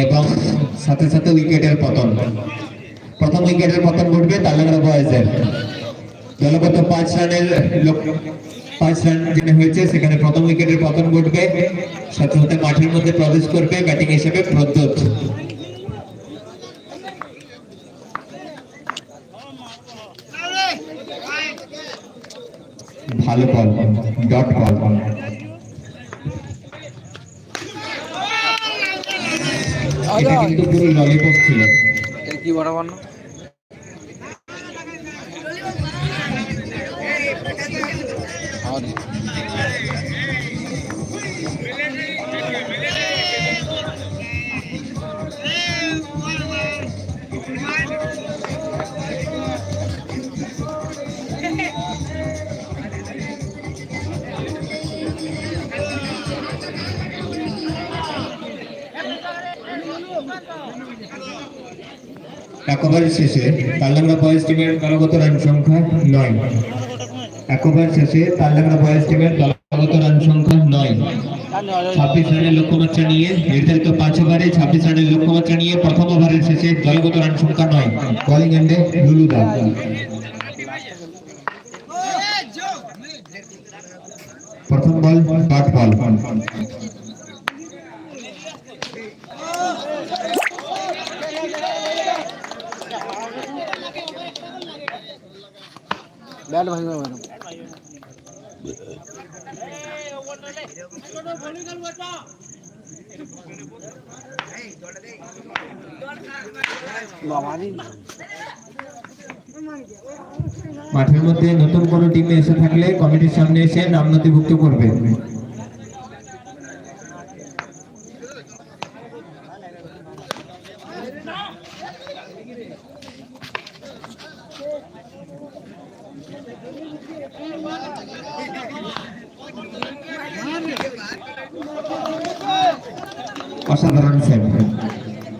এবং সাথে সাথে উইকেটের পতন। প্রথম উইকেটের পতন ঘটবে তালাগড়া বয়েজের। দলগত পাঁচ রানের পাঁচ রান যেটা হয়েছে, সেখানে প্রথম উইকেটের পতন ঘটবে। সাথে সাথে মাঠের মধ্যে প্রবেশ করবে ব্যাটিং হিসেবে প্রদ্যোৎ। ভালো বল ডট বল এটা কিন্তু পুরো ললিপপ ছিল। কি বরাবর না আর এক ওভার শেষে তাল্লাংরা বয়েজ টিমের দলগত রান সংখ্যা নয়। এক ওভার শেষে তাল্লাংরা বয়েজ টিমের দলগত রান সংখ্যা নয়। ছাব্বিশ রানের লক্ষ্যমাত্রা নিয়ে নির্ধারিত পাঁচ ওভারে ছাব্বিশ রানের লক্ষ্যমাত্রা নিয়ে প্রথম ওভারের শেষে দলগত রান সংখ্যা নয়। বোলিং এন্ডে লুলুদা প্রথম বল ডট বল ব্যাট ভাঙবে ম্যাডাম মাঠের মধ্যে নতুন কোনো টিমে এসে থাকলে কমিটির সামনে এসে নাম নথিভুক্ত করবে। অসাধারণ সেভ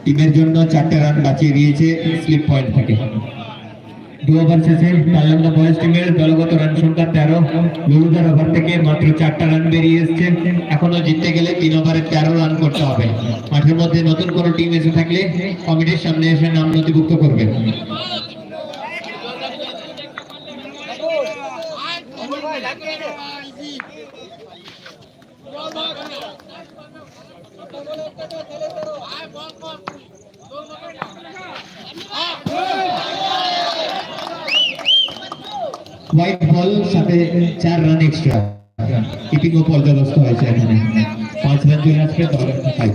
টিমের জন্য চারটে রান বাঁচিয়ে দিয়েছে স্লিপ পয়েন্ট থেকে দু ওভার শেষে তাল্লান্দা বয়েজ টিমের দলগত রান সংখ্যা তেরো লুলুদার ওভার থেকে মাত্র চারটা রান বেরিয়ে এসছে এখনও জিততে গেলে তিন ওভারে তেরো রান করতে হবে মাঠের মধ্যে নতুন কোনো টিম এসে থাকলে কমিটির সামনে এসে নাম নথিভুক্ত করবে হোয়াইট বল সাথে চার রান এক্সট্রা কিপিং ও পর্যাদস্ত হয়েছে এখানে। পাঁচ রান আসবে দলের খাতায়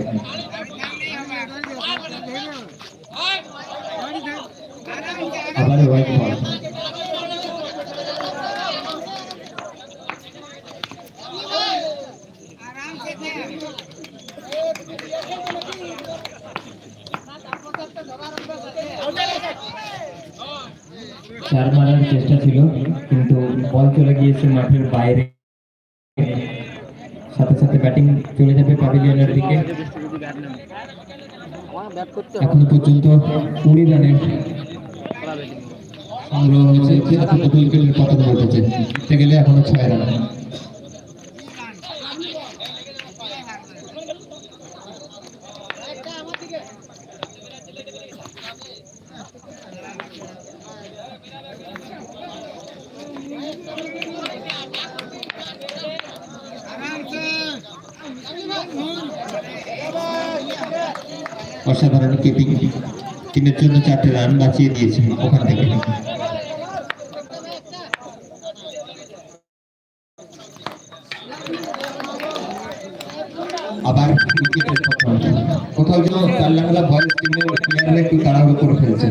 আবার হোয়াইট বল চার মারার চেষ্টা ছিল, কিন্তু বল চলে গিয়েছে মাঠের বাইরে। সাথে সাথে ব্যাটিং চলে যাবে প্যাভিলিয়নের দিকে। এখন পর্যন্ত কুড়ি রানের সংগ্রহ হয়েছে উইকেটের পতন ঘটেছে। জিততে গেলে এখনও ছয় রান। অসাধারণ টিমের জন্য চারটে রান বাঁচিয়ে ওখান থেকে। আবার কোথাও যেন কাল্লাংলা বয়েজ টিমের প্লেয়াররা একটু তাড়াহুড়ো করে ফেলছে।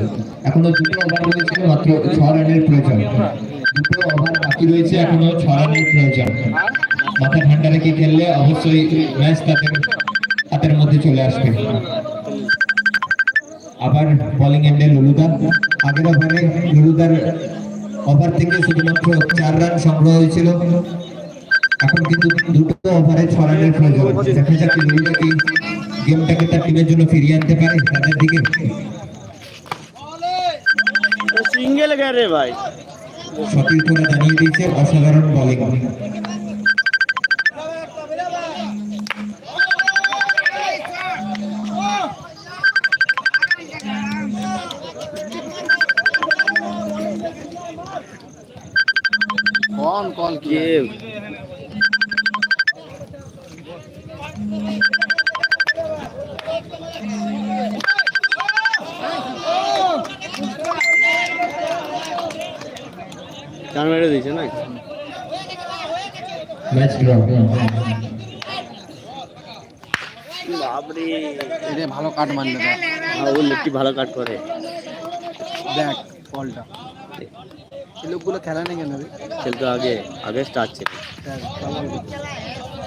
এখনও দুটো ওভার রয়েছে মাত্র ছ রানের প্রয়োজন। দুটো ওভার বাকি রয়েছে এখনও ছ রানের প্রয়োজন। মাথা ঠান্ডা রেখে খেললে অবশ্যই ম্যাচ তাদের হাতের মধ্যে চলে আসবে। আবার বলিং এন্ডে লুলুদা আগের ওভারে লুলুদার ওভার থেকে শুধুমাত্র চার রান সংগ্রহ হয়েছিল। এখন কিন্তু দুটো ওভারে ছ রানের প্রয়োজন। দেখা যাক লুলুদা কি গেমটাকে তার টিমের জন্য ফিরিয়ে আনতে পারে তাদের দিকে। সিঙ্গেল গেরে ভাই। সতীর্থরা জানিয়ে দিয়েছেন অসাধারণ বলিং कौन कौन किए চার মেরে দিয়েছে না ম্যাচ ড্র বাপরে এটা ভালো কাট মারলে দেখ। আর ও লোকটি ভালো কাট করে। দেখ বলটা। এই লোকগুলো খেলা নেই কেন রে? খেলতে আগে আগে স্টার্ট ছিল। দেখ,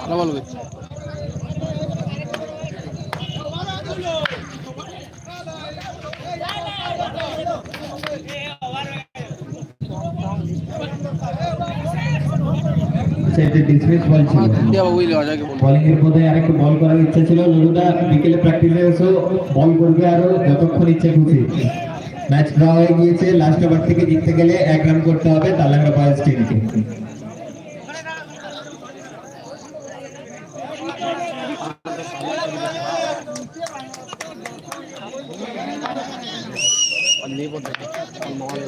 ভালো বল করছে। সেটা ডিসমিস বল ছিল। আমার বোলিং এর মধ্যে আরেকটু বল করার ইচ্ছা ছিল। লুলুদা বিকেলে প্র্যাকটিসে এসো বল করবে আরও যতক্ষণ ইচ্ছা খুশি। ম্যাচ ড্র হয়ে গিয়েছে। লাস্ট ওভার থেকে জিততে গেলে এক রান করতে হবে তালাঙ্গা বয়েজ টিমকে আর নেই বলতে মহান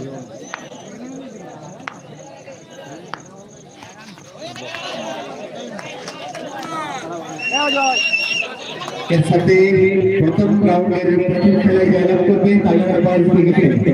এর সাথে প্রথম রাউন্ডের প্রথম খেলায় জয়লাভ করবে তালাঙ্গা বয়েজ ক্রিকেট